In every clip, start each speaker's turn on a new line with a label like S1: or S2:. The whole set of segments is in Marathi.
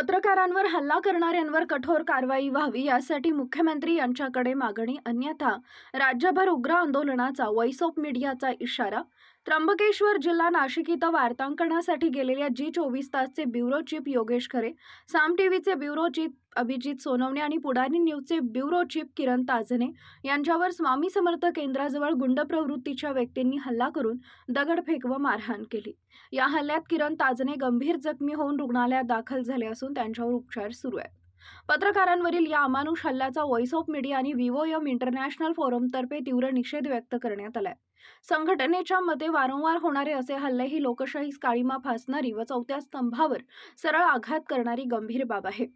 S1: पत्रकारांवर हल्ला करणाऱ्यांवर कठोर कारवाई व्हावी यासाठी मुख्यमंत्री यांच्याकडे मागणी अन्यथा राज्यभर उग्र आंदोलनाचा वॉइस ऑफ मीडियाचा इशारा त्र्यंबकेश्वर जिल्हा नाशिक इथं वार्तांकनासाठी गेलेल्या जी चोवीस तासचे ब्युरो चीफ योगेश खरे साम टीव्हीचे ब्युरो चीफ अभिजित सोनवणे आणि पुढारी न्यूजचे ब्युरो चीफ किरण ताजने यांच्यावर स्वामी समर्थ केंद्राजवळ गुंड प्रवृत्तीच्या व्यक्तींनी हल्ला करून दगडफेक व मारहाण केली. या हल्ल्यात किरण ताजने गंभीर जखमी होऊन रुग्णालयात दाखल झाले असून त्यांच्यावर उपचार सुरू आहेत. पत्रकारांवरील या अमानुष हल्ल्याचा व्हॉइस ऑफ मीडिया आणि विवो यम इंटरनॅशनल फोरमतर्फे तीव्र निषेध व्यक्त करण्यात आलाय. संघटनेच्या मते वारंवार होणारे असे हल्ले ही लोकशाहीस काळीमा फासणारी व चौथ्या स्तंभावर सरळ आघात करणारी गंभीर बाब आहे.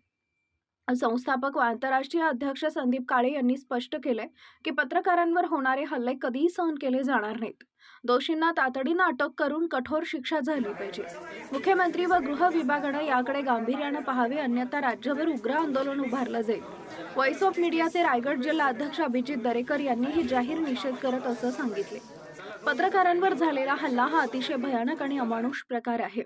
S1: संस्थापक व आंतरराष्ट्रीय अध्यक्ष संदीप काळे यांनी स्पष्ट केलंय की पत्रकारांवर होणारे हल्ले कधीही सहन केले जाणार नाहीत. दोषींना तातडीनं अटक करून कठोर शिक्षा झाली पाहिजे. मुख्यमंत्री व गृह विभागानं याकडे गांभीर्यानं पाहावे अन्यथा राज्यभर उग्र आंदोलन उभारलं जाईल. व्हॉइस ऑफ मीडियाचे रायगड जिल्हा अध्यक्ष अभिजित दरेकर यांनीही जाहीर निषेध करत असं सांगितले पत्रकारांवर झालेला हल्ला हा अतिशय भयानक आणि अमानुष प्रकार आहे.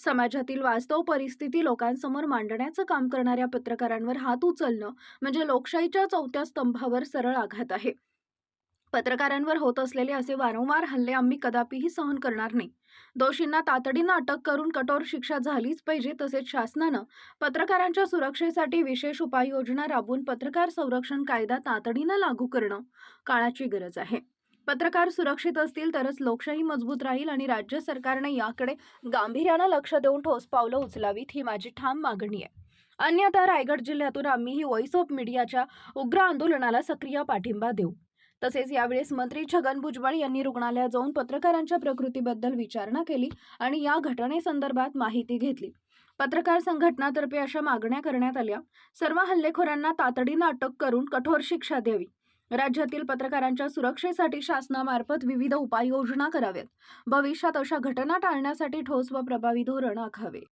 S1: समाजातील वास्तव परिस्थिती लोकांसमोर मांडण्याचं काम करणाऱ्या पत्रकारांवर हात उचलणं म्हणजे लोकशाहीच्या चौथ्या स्तंभावर सरळ आघात आहे. पत्रकारांवर होत असलेले असे वारंवार हल्ले आम्ही कदापिही सहन करणार नाही. दोषींना तातडीनं अटक करून कठोर शिक्षा झालीच पाहिजे तसेच शासनानं पत्रकारांच्या सुरक्षेसाठी विशेष उपाययोजना राबवून पत्रकार संरक्षण कायदा तातडीनं लागू करणं काळाची गरज आहे. पत्रकार सुरक्षित असतील तरच लोकशाही मजबूत राहील आणि राज्य सरकारने याकडे गांभीर्यानं लक्ष देऊन ठोस पावलं उचलावीत ही माझी ठाम मागणी आहे. अन्यथा रायगड जिल्ह्यातून आम्ही ही व्हॉइस ऑफ मीडियाच्या उग्र आंदोलनाला सक्रिय पाठिंबा देऊ. तसेच यावेळेस मंत्री छगन भुजबळ यांनी रुग्णालयात जाऊन पत्रकारांच्या प्रकृतीबद्दल विचारणा केली आणि या घटनेसंदर्भात माहिती घेतली. पत्रकार संघटनातर्फे अशा मागण्या करण्यात आल्या. सर्व हल्लेखोरांना तातडीनं अटक करून कठोर शिक्षा द्यावी. राज्यातील पत्रकारांच्या सुरक्षेसाठी शासनामार्फत विविध उपाययोजना कराव्यात. भविष्यात अशा घटना टाळण्यासाठी ठोस व प्रभावी धोरण आखावे.